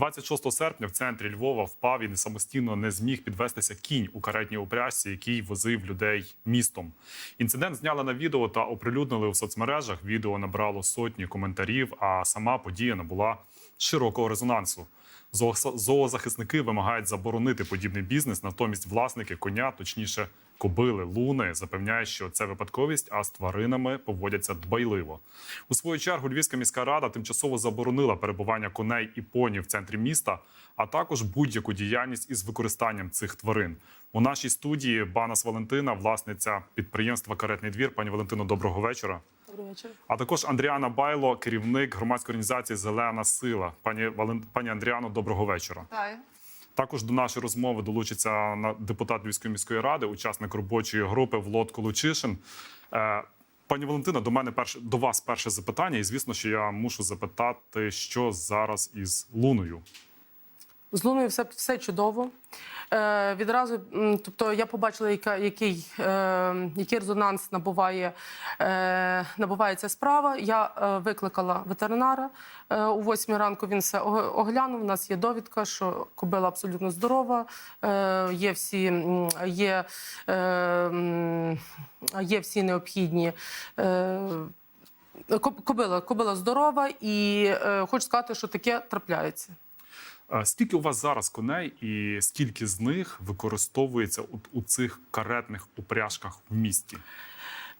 26 серпня в центрі Львова впав і не самостійно не зміг підвестися кінь у каретній упряжці, який возив людей містом. Інцидент зняли на відео та оприлюднили у соцмережах. Відео набрало сотні коментарів, а сама подія набула широкого резонансу. Зоозахисники вимагають заборонити подібний бізнес. Натомість власники коня, точніше кобили луни, запевняють, що це випадковість, а з тваринами поводяться дбайливо. У свою чергу Львівська міська рада тимчасово заборонила перебування коней і поні в центрі міста, а також будь-яку діяльність із використанням цих тварин. У нашій студії Банас Валентина, власниця підприємства Каретний двір. Пані Валентино, доброго вечора. Добрий вечір. А також Андріана Байло, керівник громадської організації Зелена сила. Пані Вален... пані Андріано, доброго вечора. Вітаю. Також до нашої розмови долучиться на- депутат Львівської міської ради, учасник робочої групи Влад Колучишин. Е, Пані Валентина, до мене перше до вас перше запитання, і звісно, що я мушу запитати, що зараз із луною. З Луною все, все чудово. Е, відразу, тобто, я побачила, яка, який, е, який резонанс набуває, е, набуває ця справа. Я е, викликала ветеринара е, о 8 ранку. Він все оглянув. У нас є довідка, що кобила абсолютно здорова. Е, є всі є, е, є всі необхідні. Е, Кобила, кобила здорова, і е, хочу сказати, що таке трапляється. Скільки у вас зараз коней, і скільки з них використовується у, у цих каретних упряжках в місті?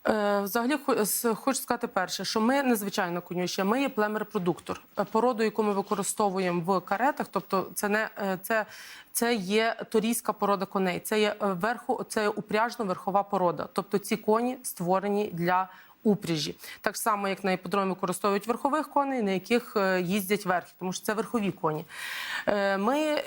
Е, Взагалі, хо- хочу сказати перше, що ми незвичайно конюші, ми є племер-продуктор. Е, Породу, яку ми використовуємо в каретах, тобто це не е, це, це є торійська порода коней. Це є верху, це є упряжна верхова порода. Тобто ці коні створені для. Упряжі так само, як на іпподромі використовують верхових коней, на яких е, їздять верхи, тому що це верхові коні. Е, Ми е,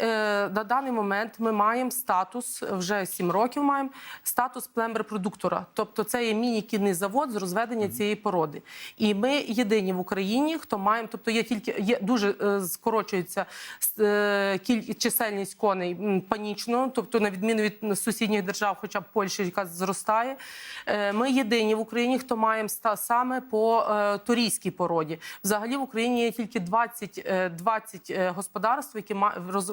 на даний момент ми маємо статус вже 7 років. Маємо статус плембер-продуктора, тобто це є міні-кінний завод з розведення цієї породи. І ми єдині в Україні, хто маємо, тобто є тільки є дуже скорочується е, кіль- чисельність коней панічно, тобто на відміну від сусідніх держав, хоча б Польщі, яка зростає. Ми єдині в Україні, хто маємо саме по е, турійській породі. Взагалі в Україні є тільки 20, е, 20 е, господарств, які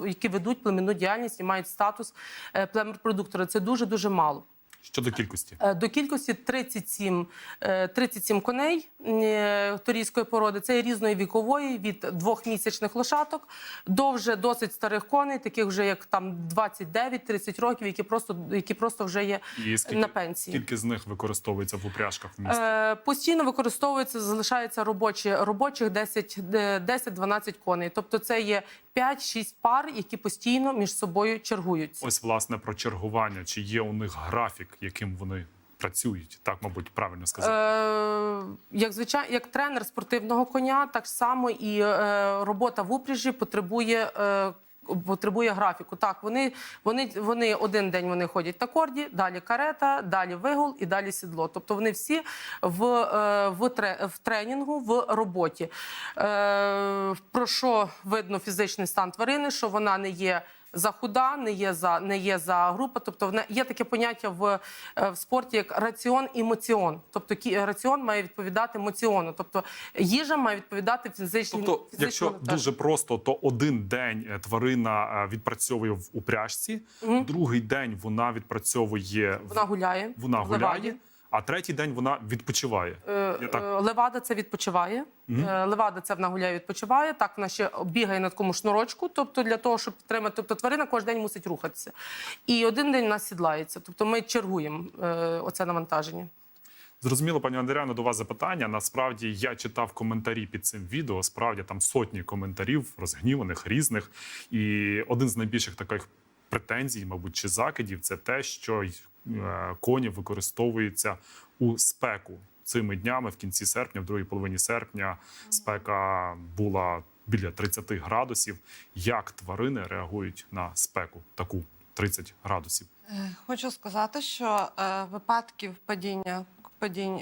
які ведуть племінну діяльність і мають статус е, племер-продуктора. Це дуже дуже мало. Щодо кількості. Е, До кількості 37, е, 37 коней е, турійської породи. Це різної вікової від двохмісячних лошаток до вже досить старих коней, таких вже як там 29-30 років, які просто які просто вже є І скільки, на пенсії. скільки з них використовується в упряжках в місті? Е, постійно використовується, залишається робочі, робочих 10, е, 10-12 коней. Тобто це є 5-6 пар, які постійно між собою чергуються. Ось власне про чергування. Чи є у них графік, яким вони працюють? Так, мабуть, правильно сказати. Е, як звичайно, як тренер спортивного коня, так само і е, робота в упряжі потребує. Е, Потребує графіку. Так, вони, вони, вони один день вони ходять на корді, далі карета, далі вигул і далі сідло. Тобто вони всі в, е, в, в тренінгу, в роботі. Е, про що видно фізичний стан тварини, що вона не є за худа, не є за не є за група. Тобто вона є таке поняття в, е, в спорті як раціон і моціон. Тобто раціон має відповідати моціону. Тобто їжа має відповідати фізичній Тобто, фізичному якщо навантаженню. дуже просто, то один день е, тварина е, відпрацьовує в упряжці, другий день вона відпрацьовує вона гуляє, вона в гуляє, а третій день вона відпочиває. Е, так- е, Левада це відпочиває. Е, Левада це вона гуляє, відпочиває. Так вона ще бігає на такому шнурочку. Тобто для того, щоб підтримати, тобто тварина кожен день мусить рухатися. І один день вона сідлається. Тобто ми чергуємо е, оце навантаження. Зрозуміло, пані Андріано, до вас запитання. Насправді я читав коментарі під цим відео. Справді там сотні коментарів, розгніваних, різних. І один з найбільших таких претензій, мабуть, чи закидів, це те, що е, коні використовуються у спеку. Цими днями в кінці серпня, в другій половині серпня, спека була біля 30 градусів. Як тварини реагують на спеку таку 30 градусів? Е, Хочу сказати, що е, випадків падіння падінь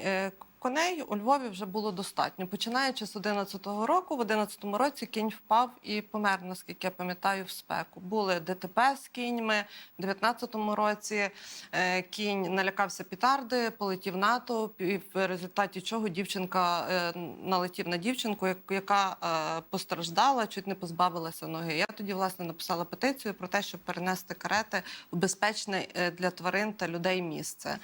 коней у Львові вже було достатньо. Починаючи з 11-го року, в 11-му році кінь впав і помер, наскільки я пам'ятаю, в спеку. Були ДТП з кіньми. В 19-му році е, кінь налякався пітарди, полетів натовп, і в результаті чого дівчинка е, налетів на дівчинку, як- яка е, постраждала, чуть не позбавилася ноги. Я тоді власне написала петицію про те, щоб перенести карети в безпечне для тварин та людей місце.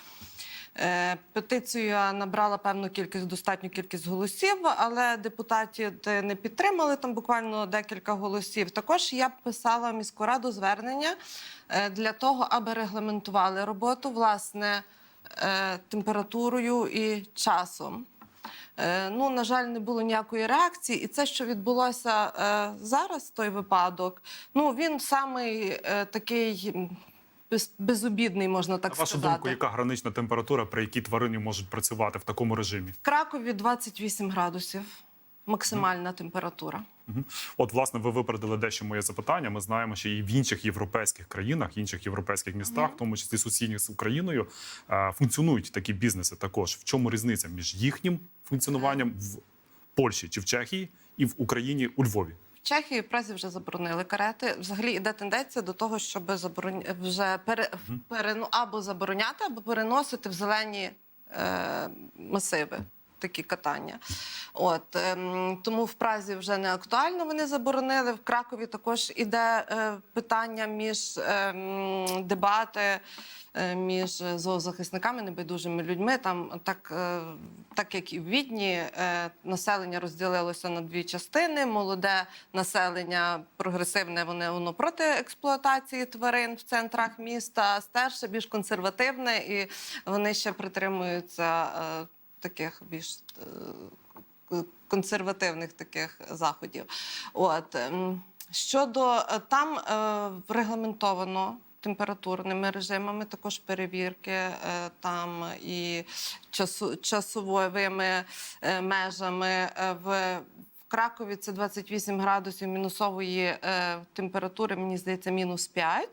Е, Петиція набрала певну кількість, достатню кількість голосів, але депутатів не підтримали там буквально декілька голосів. Також я писала в міську раду звернення е, для того, аби регламентували роботу власне е, температурою і часом. Ну, на жаль, не було ніякої реакції, і це, що відбулося зараз, той випадок, ну він самий такий без, безобідний, можна так На вашу сказати. думку, яка гранична температура, при якій тварини можуть працювати в такому режимі? В Кракові 28 градусів. Максимальна температура. От, власне, ви випередили дещо моє запитання. Ми знаємо, що і в інших європейських країнах, інших європейських містах, в тому числі сусідніх з Україною, е, функціонують такі бізнеси. Також в чому різниця між їхнім функціонуванням в Польщі чи в Чехії і в Україні у Львові? Чехії в Празі вже заборонили карети. Взагалі йде тенденція до того, щоб заборон... вже пере... пере... ну, або забороняти, або переносити в зелені е... масиви. Такі катання, от ем, тому в Празі вже не актуально. Вони заборонили. В Кракові також іде е, питання між ем, дебати е, між зоозахисниками, небайдужими людьми. Там так, е, так як і в Відні, населення розділилося на дві частини. Молоде населення прогресивне, вони воно проти експлуатації тварин в центрах міста, старше, більш консервативне, і вони ще притримуються таких більш. е, Консервативних таких заходів, от ем, щодо е, там е, регламентовано температурними режимами, також перевірки там і часовими межами. В Кракові це 28 градусів мінусової е, температури, мені здається, мінус 5.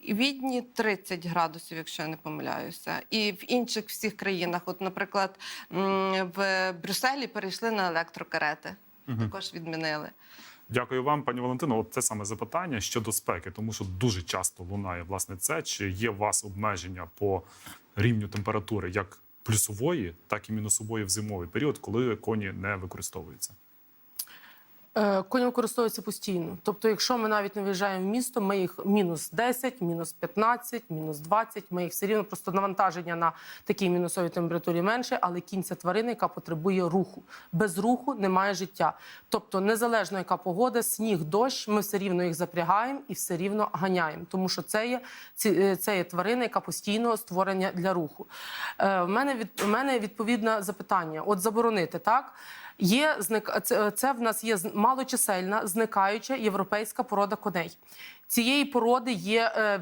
І Відні 30 градусів, якщо я не помиляюся. І в інших всіх країнах, от, наприклад, в Брюсселі перейшли на електрокарети, також відмінили. Дякую вам, пані Валентино. От це саме запитання щодо спеки, тому що дуже часто лунає власне це. Чи є у вас обмеження по рівню температури як плюсової, так і мінусової в зимовий період, коли коні не використовуються? Е, Коні використовуються постійно. Тобто, якщо ми навіть не виїжджаємо в місто, ми їх мінус 10, мінус 15, мінус 20, Ми їх все рівно просто навантаження на такій мінусовій температурі менше, але кінь це тварина, яка потребує руху. Без руху немає життя. Тобто, незалежно яка погода, сніг, дощ, ми все рівно їх запрягаємо і все рівно ганяємо, тому що це є е, це є тварина, яка постійно створення для руху. Е, В мене від в мене відповідне запитання: от заборонити так. Є зник... це, це в нас є з- малочисельна зникаюча європейська порода коней. Цієї породи є е,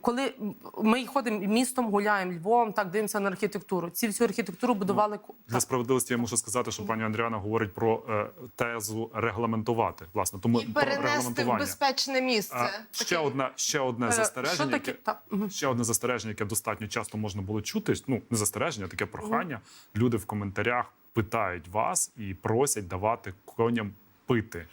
коли ми ходимо містом, гуляємо Львовом, так дивимося на архітектуру. Ці всю архітектуру будували ко- Для справедливості я мушу сказати, що пані Андріана говорить про е, тезу регламентувати. Власне, тому І перенести в безпечне місце. А, ще одне ще одне застереження. Що таке? яке- Ще одне застереження, яке достатньо часто можна було чути. Ну не застереження, а таке прохання. Люди в коментарях питають вас і просять давати коням пити.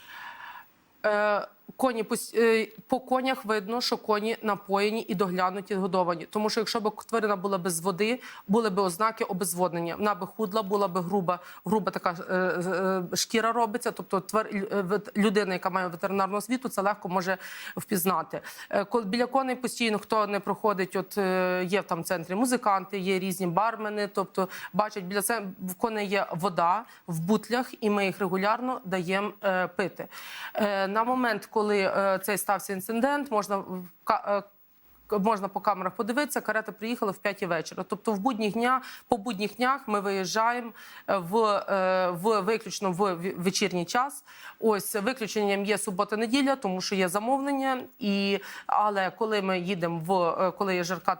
Е, коні е, по конях видно, що коні напоєні і доглянуті, годовані. Тому що якщо б тварина була без води, були б ознаки обезводнення. Вона би худла, була б груба, груба така е, е, шкіра робиться. Тобто твар, е, людина, яка має ветеринарну освіту, це легко може впізнати. Біля коней постійно хто не проходить, от є в там центрі музиканти, є різні бармени. Тобто бачать біля це в коней є вода в бутлях, і ми їх регулярно даємо пити. На момент, коли е, цей стався інцидент, можна е, Можна по камерах подивитися, карета приїхала в 5 вечора. Тобто, в будніх дня, по будніх днях ми виїжджаємо е, в, е, в виключно в вечірній час. Ось виключенням є субота-неділя, тому що є замовлення. І але коли ми їдемо в е, коли є жарка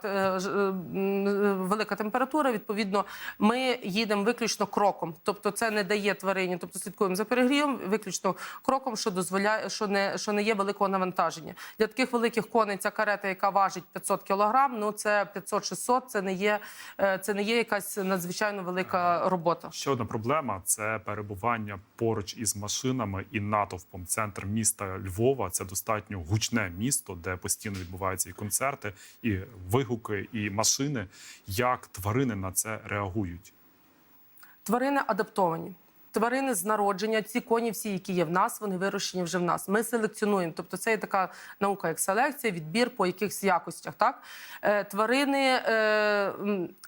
велика температура, відповідно, ми їдемо виключно кроком. Тобто, це не дає тварині, тобто слідкуємо за перегрівом, виключно кроком, що дозволяє, що не що не є великого навантаження. Для таких великих коней ця карета, яка важить важить 500 кілограм. Ну це 500-600, Це не є е, це не є якась надзвичайно велика робота. Ще одна проблема це перебування поруч із машинами і натовпом. Центр міста Львова це достатньо гучне місто, де постійно відбуваються і концерти, і вигуки, і машини. Як тварини на це реагують? Тварини адаптовані. Тварини з народження, ці коні, всі, які є в нас, вони вирощені вже в нас. Ми селекціонуємо. Тобто, це є така наука, як селекція, відбір по якихось якостях. Так е, тварини е,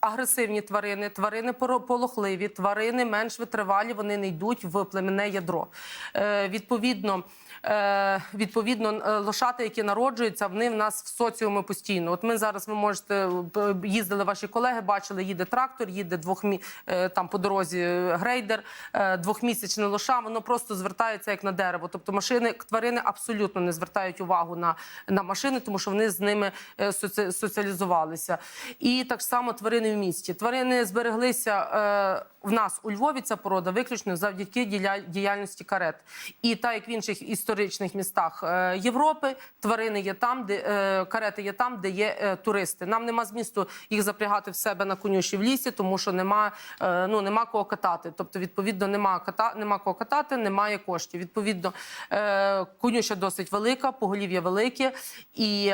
агресивні тварини, тварини полохливі, тварини менш витривалі, вони не йдуть в племенне ядро. Е, відповідно. Е, відповідно, е, лошати, які народжуються, вони в нас в соціумі постійно. От ми зараз ви можете е, їздили ваші колеги, бачили, їде трактор, їде двохмі е, там по дорозі грейдер, двохмісячне лоша. Воно просто звертається як на дерево. Тобто машини тварини абсолютно не звертають увагу на, на машини, тому що вони з ними соці- соціалізувалися. І так само тварини в місті. Тварини збереглися в нас у Львові. Ця порода виключно завдяки діяльності карет. І так як в інших історичних містах е, Європи, тварини є там, де е, карети є там, де є е, туристи. Нам нема змісту їх запрягати в себе на конюші в лісі, тому що нема, ну, нема кого катати. Тобто, відповідно, нема ката, нема кого катати, немає коштів. Відповідно, конюша досить велика, поголів'я велике. І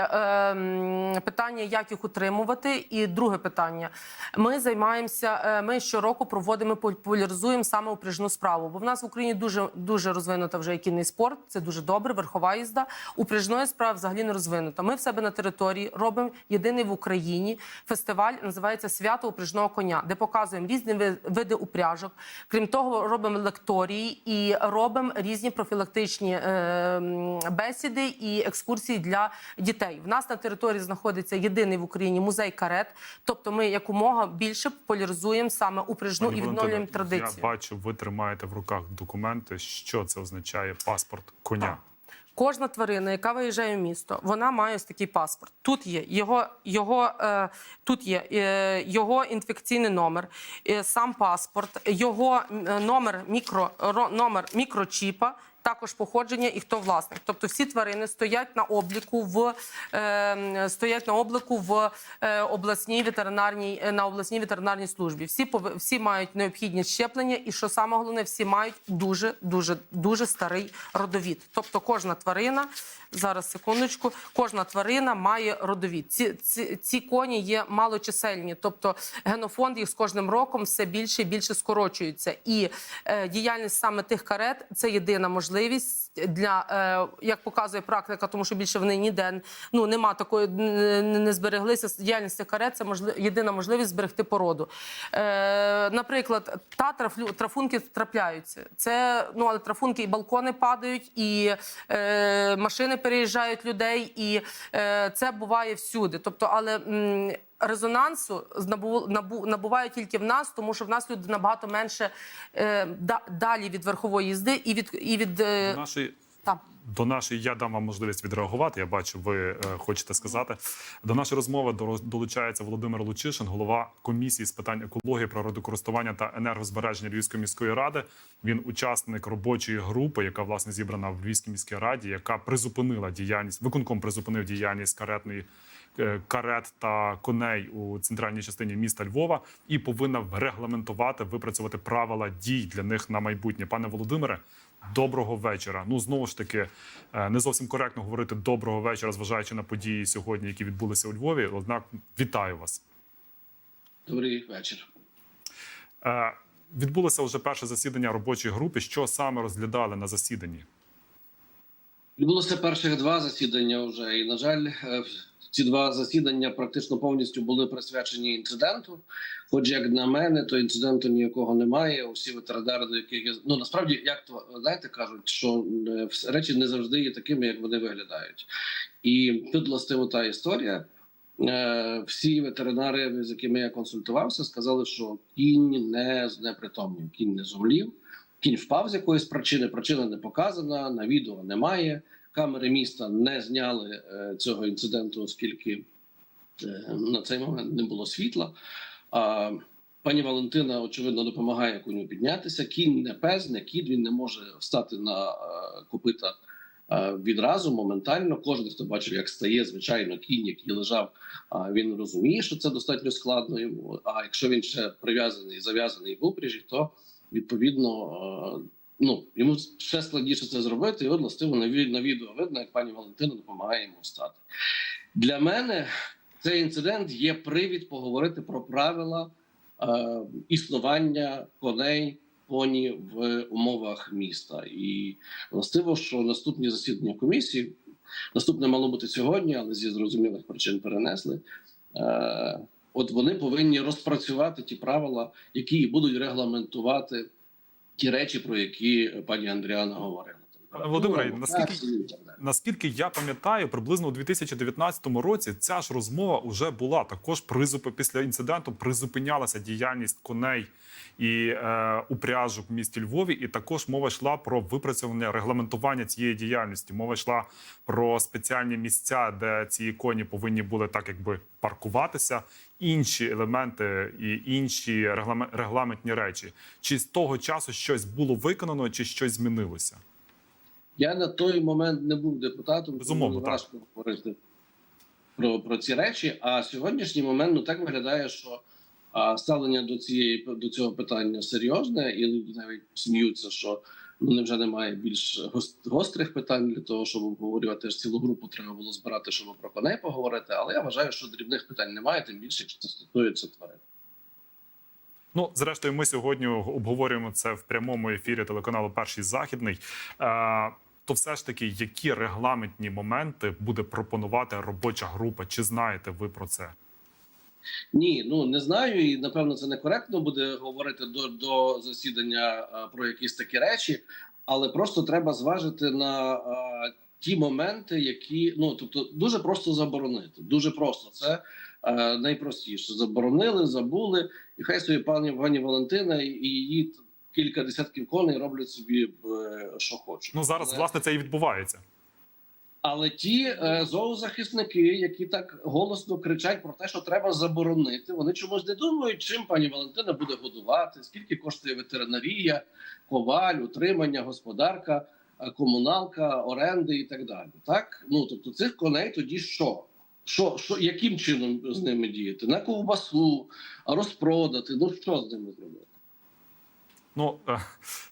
питання, як їх утримувати. І друге питання: ми займаємося. Ми щороку проводимо популяризуємо саме упряжну справу. Бо в нас в Україні дуже дуже розвинута вже кінний спорт. Це дуже добре. Верхова їзда. Упряжної справи взагалі не розвинута. Ми в себе на території робимо єдиний в Україні фестиваль. Називається Свято упряжного коня, де показуємо різні ви- види упряжок. Крім того, робимо лекторії і робимо різні профілактичні е, бесіди і екскурсії для дітей. В нас на території знаходиться єдиний в Україні музей карет. Тобто, ми якомога більше популяризуємо саме упряжну Пані і відновлюємо традицію. Я бачу, ви тримаєте в руках документи. Що це означає паспорт коня? Кожна тварина, яка виїжджає в місто, вона має ось такий паспорт. Тут є його, його, е, тут є е, його інфекційний номер, е, сам паспорт, його е, номер мікро ро- номер мікрочіпа. Також походження і хто власник. Тобто всі тварини стоять на обліку в е, стоять на обліку в е, обласній ветеринарній е, на обласній ветеринарній службі. Всі всі мають необхідні щеплення, і що саме головне, всі мають дуже дуже дуже старий родовід. Тобто кожна тварина зараз секундочку, кожна тварина має родовід. Ці, ці, ці коні є малочисельні, тобто генофонд їх з кожним роком все більше і більше скорочується. І е, діяльність саме тих карет це єдина можливість для е, як показує практика, тому що більше вони ніде ну нема такої, не, збереглися. Діяльність карет це можли, єдина можливість зберегти породу. Е, наприклад, та трафлю, трафунки трапляються. Це ну але трафунки і балкони падають, і е, машини переїжджають людей, і е, це буває всюди. Тобто, але. Резонансу набу, набу, набуває тільки в нас, тому що в нас люди набагато менше е, да, далі від верхової їзди і від і від е, нашої там. До нашої я дам вам можливість відреагувати. Я бачу, ви е, хочете сказати. До нашої розмови до- долучається Володимир Лучишин, голова комісії з питань екології, природокористування та енергозбереження Львівської міської ради. Він учасник робочої групи, яка власне зібрана в Львівській міській раді, яка призупинила діяльність. Виконком призупинив діяльність каретної. Е, Карет та коней у центральній частині міста Львова і повинна регламентувати, випрацювати правила дій для них на майбутнє. Пане Володимире, Доброго вечора. Ну знову ж таки е, не зовсім коректно говорити доброго вечора, зважаючи на події сьогодні, які відбулися у Львові. Однак вітаю вас. Добрий вечір. Е, Відбулося вже перше засідання робочої групи. Що саме розглядали на засіданні? Відбулося перших два засідання вже, і на жаль, ці два засідання практично повністю були присвячені інциденту. Хоч як на мене, то інциденту ніякого немає. Усі ветеринари, до яких я ну насправді, як то знаєте, кажуть, що е, речі не завжди є такими, як вони виглядають. І тут властиво та історія. Е, Всі ветеринари, з якими я консультувався, сказали, що кінь не знепритомнів, кінь не зумлів. Кінь впав з якоїсь причини. Причина не показана, на відео немає. Камери міста не зняли е, цього інциденту, оскільки е, на цей момент не було світла. Пані Валентина, очевидно, допомагає коню піднятися. Кінь не пес, не кіт, він не може встати на е, копита відразу, моментально. Кожен, хто бачив, як стає, звичайно, кінь, який лежав, він розуміє, що це достатньо складно йому. А якщо він ще прив'язаний, зав'язаний в упряжі, то відповідно. Ну, йому ще складніше це зробити, і от властиво на, ві- на відео видно, як пані Валентина допомагає йому встати. Для мене цей інцидент є привід поговорити про правила е, існування коней поні в умовах міста. І властиво, що наступні засідання комісії, наступне мало бути сьогодні, але зі зрозумілих причин перенесли. Е, от вони повинні розпрацювати ті правила, які будуть регламентувати ті речі, про які пані Андріана говорила. Пане Володимире, наскільки-. Наскільки я пам'ятаю, приблизно у 2019 році ця ж розмова вже була. Також призупи після інциденту призупинялася діяльність коней і е, упряжок в місті Львові. І також мова йшла про випрацювання регламентування цієї діяльності. Мова йшла про спеціальні місця, де ці коні повинні були так, якби паркуватися. Інші елементи і інші регламентні речі. Чи з того часу щось було виконано, чи щось змінилося? Я на той момент не був депутатом, Безумовно, тому важко говорити про, про ці речі. А сьогоднішній момент ну так виглядає, що а, ставлення до цієї до цього питання серйозне, і люди навіть сміються, що ну невже немає більш гос- гострих питань для того, щоб обговорювати ж цілу групу треба було збирати, щоб про коней поговорити. Але я вважаю, що дрібних питань немає, тим більше, якщо це стосується тварин. Ну, зрештою, ми сьогодні обговорюємо це в прямому ефірі телеканалу Перший Західний. То все ж таки, які регламентні моменти буде пропонувати робоча група? Чи знаєте ви про це? Ні, ну не знаю, і напевно це некоректно буде говорити до, до засідання е, про якісь такі речі, але просто треба зважити на е, ті моменти, які ну тобто дуже просто заборонити. Дуже просто це е, найпростіше. Заборонили, забули, і хай собі пані пані Валентина і її кілька десятків коней роблять собі е, що хочуть. Ну зараз Але- власне це і відбувається. але ті е, зоозахисники, які так голосно кричать про те, що треба заборонити, вони чомусь не думають, чим пані Валентина буде годувати, скільки коштує ветеринарія, коваль, утримання, господарка, е, комуналка, оренди і так далі. Так ну тобто цих коней тоді що? Що, що яким чином з ними діяти? На ковбасу, розпродати? Ну що з ними зробити? Ну е,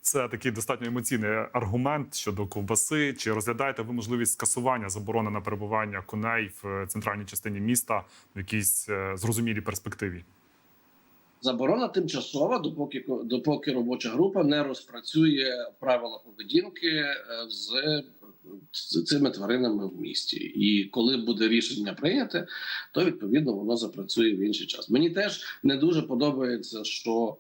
це такий достатньо емоційний аргумент щодо ковбаси. Чи розглядаєте ви можливість скасування заборони на перебування коней в е, центральній частині міста в якійсь е, зрозумілій перспективі? Заборона тимчасова, допоки допоки робоча група не розпрацює правила поведінки з, з цими тваринами в місті. І коли буде рішення прийняте, то відповідно воно запрацює в інший час. Мені теж не дуже подобається, що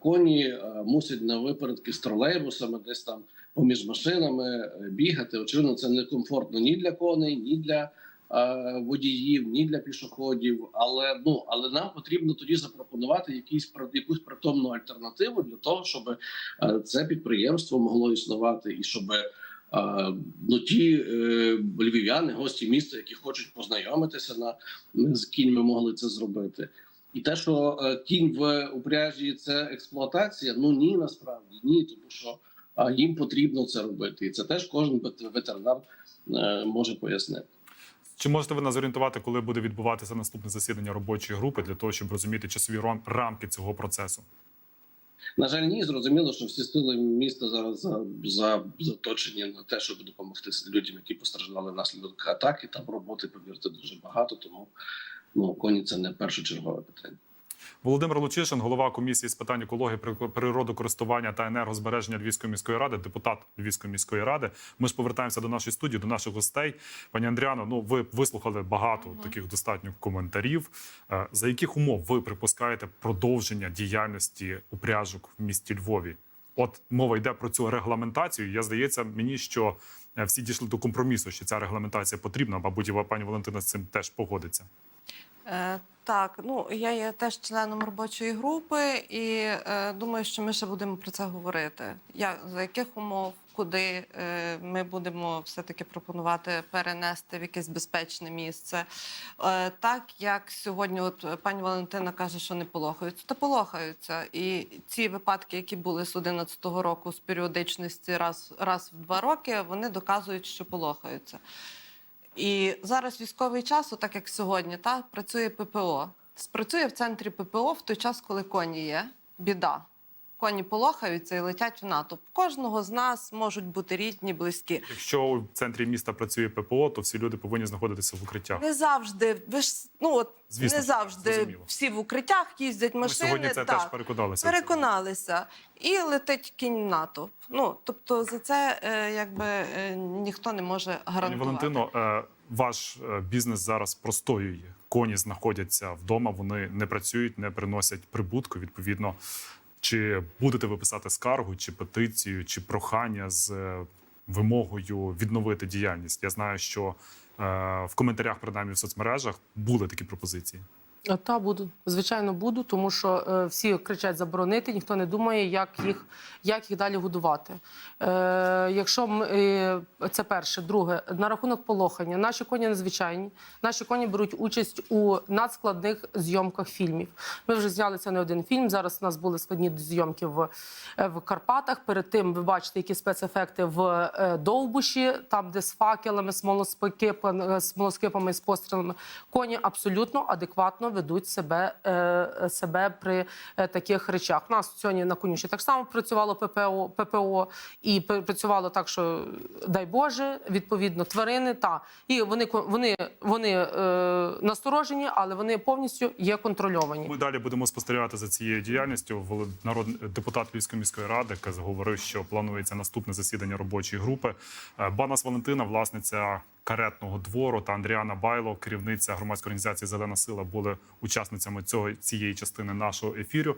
коні е, мусять на випередки з тролейбусами десь там поміж машинами е, бігати. Очевидно, це не комфортно ні для коней, ні для е, водіїв, ні для пішоходів. Але ну але нам потрібно тоді запропонувати якісь якусь притомну альтернативу для того, щоб це підприємство могло існувати, і щоб ну ті львів'яни, гості міста, які хочуть познайомитися на з кіньми, могли це зробити. І те, що е, кінь в упряжі це експлуатація, ну ні, насправді ні, тому що їм потрібно це робити, і це теж кожен ветеринар е, може пояснити. Чи можете ви нас зорієнтувати, коли буде відбуватися наступне засідання робочої групи для того, щоб розуміти часові рамки цього процесу? На жаль, ні, зрозуміло, що всі сили міста зараз за, за заточені на те, щоб допомогти людям, які постраждали внаслідок атаки. Там роботи, повірте, дуже багато. Тому ну коні це не першочергове питання. Володимир Лучишин, голова комісії з питань екології, при- природокористування та енергозбереження Львівської міської ради, депутат Львівської міської ради. Ми ж повертаємося до нашої студії, до наших гостей. Пані Андріано, ну ви вислухали багато таких достатньо коментарів. Е, За яких умов ви припускаєте продовження діяльності упряжок в місті Львові? От мова йде про цю регламентацію. Я здається, мені що е, всі дійшли до компромісу, що ця регламентація потрібна. Мабуть, і пані Валентина з цим теж погодиться. Е, так, ну я є теж членом робочої групи, і е, думаю, що ми ще будемо про це говорити. Я, за яких умов, куди е, ми будемо все-таки пропонувати перенести в якесь безпечне місце. Е, Так як сьогодні, от пані Валентина каже, що не полохаються, то полохаються. І ці випадки, які були з 11-го року з періодичності раз, раз в два роки, вони доказують, що полохаються. І зараз військовий час, так як сьогодні, та працює ППО. Спрацює в центрі ППО в той час, коли коні є. Біда. Коні полохаються і летять в натовп. Кожного з нас можуть бути рідні, близькі. Якщо у центрі міста працює ППО, то всі люди повинні знаходитися в укриттях. Не завжди, ви ж ну от Звісно, не завжди зрозуміло. всі в укриттях їздять Ми машини. сьогодні це так. теж переконалися. переконалися, і летить кінь натовп. Ну тобто за це е, якби е, ніхто не може Пані. Валентино, е, ваш е, бізнес зараз простоює. Коні знаходяться вдома, вони не працюють, не приносять прибутку. Відповідно, чи будете ви писати скаргу, чи петицію, чи прохання з е, вимогою відновити діяльність? Я знаю, що е, в коментарях, принаймні в соцмережах, були такі пропозиції. Е, Та буду, звичайно, буду, тому що е, всі кричать заборонити, ніхто не думає, як їх, як їх далі годувати. Е, якщо ми, е, це перше, друге, на рахунок полохання, наші коні надзвичайні. Наші коні беруть участь у надскладних зйомках фільмів. Ми вже зняли це не один фільм. Зараз у нас були складні зйомки в, е, в Карпатах. Перед тим ви бачите, які спецефекти в е, Довбуші, там, де з факелами, смолоскипами, смолоскипами, з пострілами. Коні абсолютно адекватно ведуть себе, е, себе при е, таких речах. У нас сьогодні на конюші так само працювало ППО, ППО і пр- працювало так, що дай Боже, відповідно, тварини та і вони вони, вони е, насторожені, але вони повністю є контрольовані. Ми далі будемо спостерігати за цією діяльністю. Народний депутат Львівської міської ради говорив, що планується наступне засідання робочої групи. Е, Банас Валентина, власниця каретного двору, та Андріана Байло, керівниця громадської організації Зелена сила, були учасницями цього цієї частини нашого ефіру.